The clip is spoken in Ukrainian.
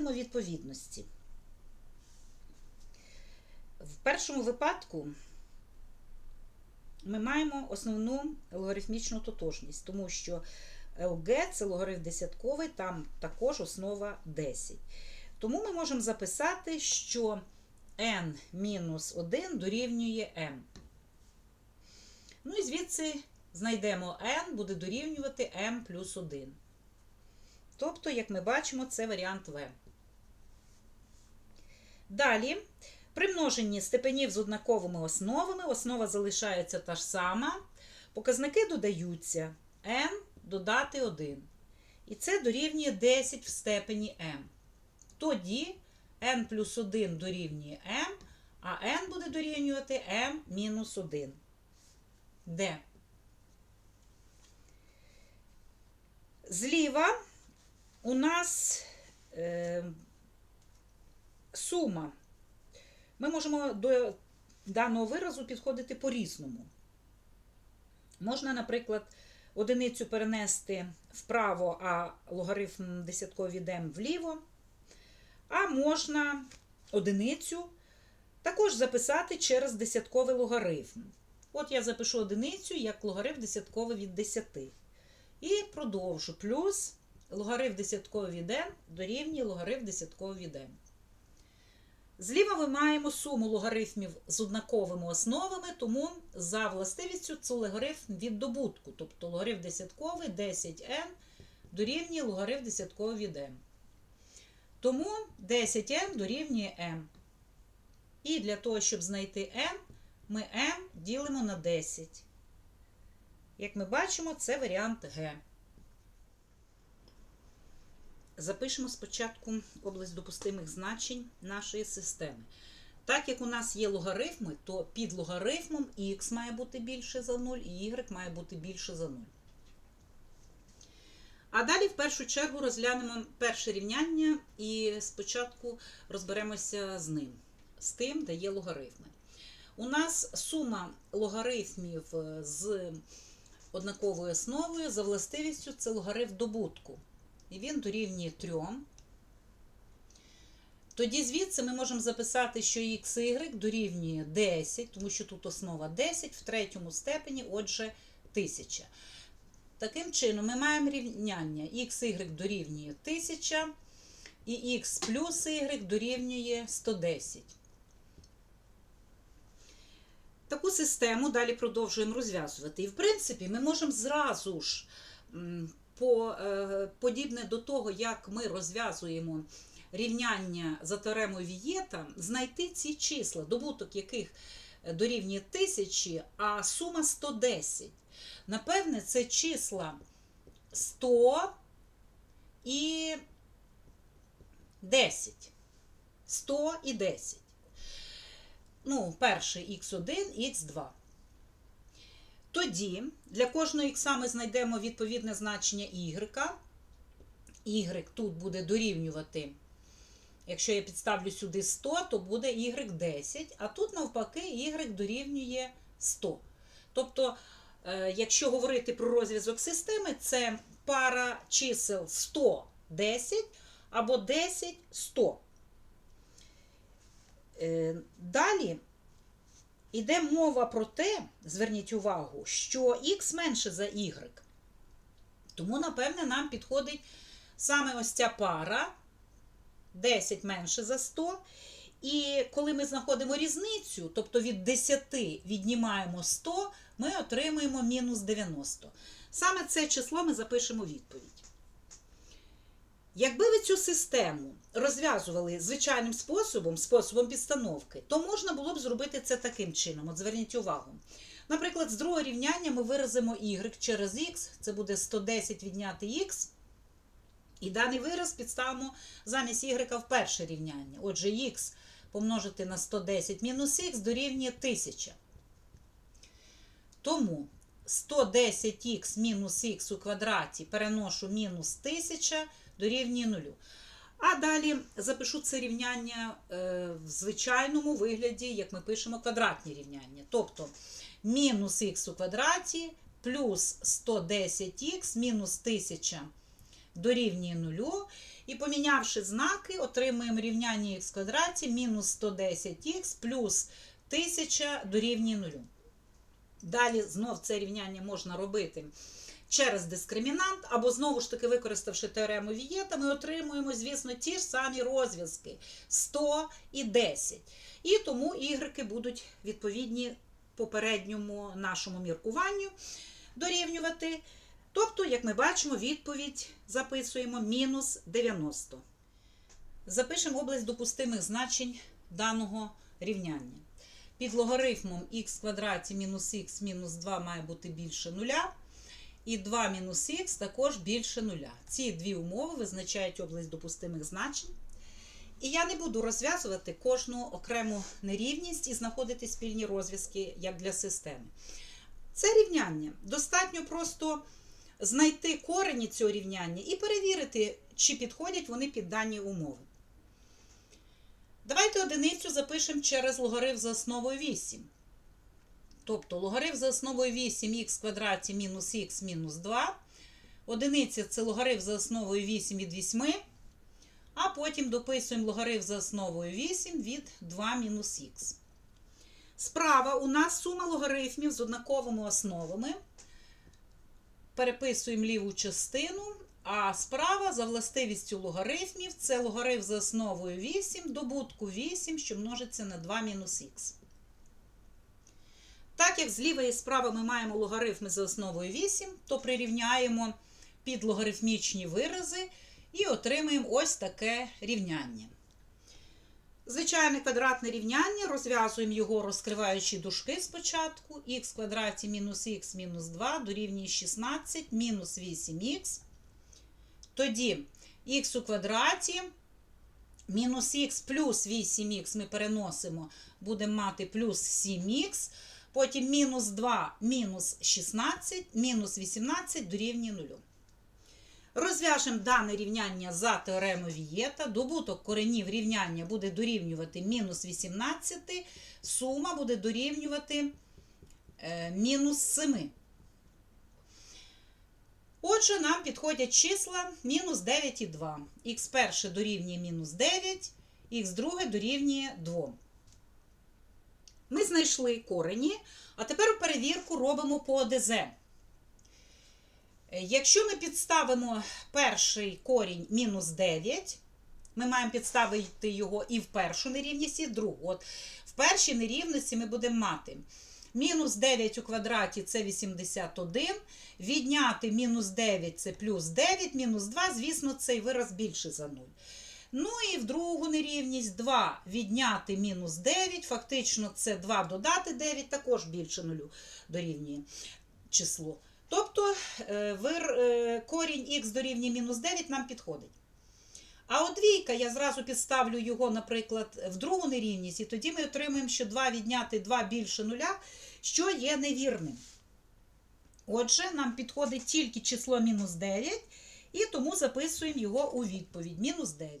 наводимо відповідності. В першому випадку ми маємо основну логарифмічну тотожність, тому що ЛГ це логарифм десятковий, там також основа 10. Тому ми можемо записати, що n-1 дорівнює m. Ну і звідси знайдемо n буде дорівнювати m плюс 1. Тобто, як ми бачимо, це варіант В. Далі, при множенні степенів з однаковими основами, основа залишається та ж сама. Показники додаються n додати 1. І це дорівнює 10 в степені m. Тоді n плюс 1 дорівнює m, а n буде дорівнювати m мінус 1. Де? Зліва у нас е, сума. Ми можемо до даного виразу підходити по-різному. Можна, наприклад, одиницю перенести вправо, а логарифм десятковий йдемо вліво. А можна одиницю також записати через десятковий логарифм. От я запишу одиницю як логарифм десятковий від 10. І продовжу. Плюс логарифм десятковий від n дорівнює логарифм десятковий від n. Зліва ми маємо суму логарифмів з однаковими основами, тому за властивістю це логарифм від добутку. Тобто логарифм десятковий 10n дорівнює логарифм десятковий від m. Тому 10m дорівнює m. І для того, щоб знайти m, ми m ділимо на 10. Як ми бачимо, це варіант Г. Запишемо спочатку область допустимих значень нашої системи. Так як у нас є логарифми, то під логарифмом х має бути більше за 0 і y має бути більше за 0. А далі, в першу чергу, розглянемо перше рівняння і спочатку розберемося з ним, з тим, де є логарифми. У нас сума логарифмів з однаковою основою за властивістю це логарифм добутку. І він дорівнює 3. Тоді звідси ми можемо записати, що xy дорівнює 10, тому що тут основа 10 в третьому степені, отже, 1000. Таким чином, ми маємо рівняння xy дорівнює 1000 і x плюс y дорівнює 110. Таку систему далі продовжуємо розв'язувати. І, в принципі, ми можемо зразу ж, по, е, подібне до того, як ми розв'язуємо рівняння за теоремою Вієта, знайти ці числа, добуток яких дорівнює 1000, а сума 110. Напевне, це числа 100 і 10. 100 і 10. Ну, перший х1, х2. Тоді для кожного х ми знайдемо відповідне значення y. Y тут буде дорівнювати, якщо я підставлю сюди 100, то буде y 10, а тут, навпаки, y дорівнює 100. Тобто, якщо говорити про розв'язок системи, це пара чисел 100, 10 або 10, 100. Далі Іде мова про те, зверніть увагу, що х менше за y. Тому, напевне, нам підходить саме ось ця пара 10 менше за 100. І коли ми знаходимо різницю, тобто від 10 віднімаємо 100, ми отримуємо мінус 90. Саме це число ми запишемо відповідь. Якби ви цю систему розв'язували звичайним способом, способом підстановки, то можна було б зробити це таким чином. От зверніть увагу. Наприклад, з другого рівняння ми виразимо y через x, це буде 110 відняти x. І даний вираз підставимо замість y в перше рівняння. Отже, x помножити на 110 мінус х дорівнює 1000. Тому 110х мінус х у квадраті переношу мінус 1000 дорівнює 0. А далі запишу це рівняння в звичайному вигляді, як ми пишемо квадратні рівняння. Тобто мінус х у квадраті плюс 110х мінус 1000 дорівнює 0. І помінявши знаки, отримуємо рівняння х квадраті мінус 110х плюс 1000 дорівнює 0. Далі знов це рівняння можна робити через дискримінант, або знову ж таки, використавши теорему Вієта, ми отримуємо, звісно, ті ж самі розв'язки 100 і 10. І тому ігреки будуть відповідні попередньому нашому міркуванню дорівнювати. Тобто, як ми бачимо, відповідь записуємо мінус 90. Запишемо область допустимих значень даного рівняння. Під логарифмом х квадраті мінус х мінус 2 має бути більше нуля. І 2 мінус х також більше нуля. Ці дві умови визначають область допустимих значень. І я не буду розв'язувати кожну окрему нерівність і знаходити спільні розв'язки як для системи. Це рівняння. Достатньо просто знайти корені цього рівняння і перевірити, чи підходять вони під дані умови. Давайте одиницю запишемо через логарифм за основою 8. Тобто логарифм за основою 8х квадраті мінус х мінус 2. Одиниця це логарифм за основою 8 від 8. А потім дописуємо логарифм за основою 8 від 2 мінус х. Справа у нас сума логарифмів з однаковими основами. Переписуємо ліву частину. А справа за властивістю логарифмів це логарифм за основою 8, добутку 8, що множиться на 2 мінус х. Так як зліва і справа ми маємо логарифми за основою 8, то прирівняємо під логарифмічні вирази і отримаємо ось таке рівняння. Звичайне квадратне рівняння, розв'язуємо його, розкриваючи дужки спочатку. х квадраті мінус х мінус 2 дорівнює 16 мінус 8х. Тоді х у квадраті мінус х плюс 8х ми переносимо, будемо мати плюс 7х. Потім мінус 2 мінус 16, мінус 18 дорівнює 0. Розв'яжемо дане рівняння за теоремою Вієта. Добуток коренів рівняння буде дорівнювати мінус 18, сума буде дорівнювати е, мінус 7. Отже, нам підходять числа мінус 9 і 2. Х перше дорівнює мінус 9, х друге дорівнює 2. Ми знайшли корені, а тепер перевірку робимо по ОДЗ. Якщо ми підставимо перший корінь мінус 9, ми маємо підставити його і в першу нерівність, і в другу. От В першій нерівності ми будемо мати мінус 9 у квадраті це 81, відняти мінус 9 це плюс 9, мінус 2, звісно, цей вираз більше за 0. Ну і в другу нерівність 2 відняти мінус 9, фактично це 2 додати 9, також більше 0 дорівнює число. Тобто е, е, корінь х дорівнює мінус 9 нам підходить. А от двійка, я зразу підставлю його, наприклад, в другу нерівність, і тоді ми отримаємо, що 2 відняти 2 більше нуля, що є невірним. Отже, нам підходить тільки число мінус 9, і тому записуємо його у відповідь. Мінус 9.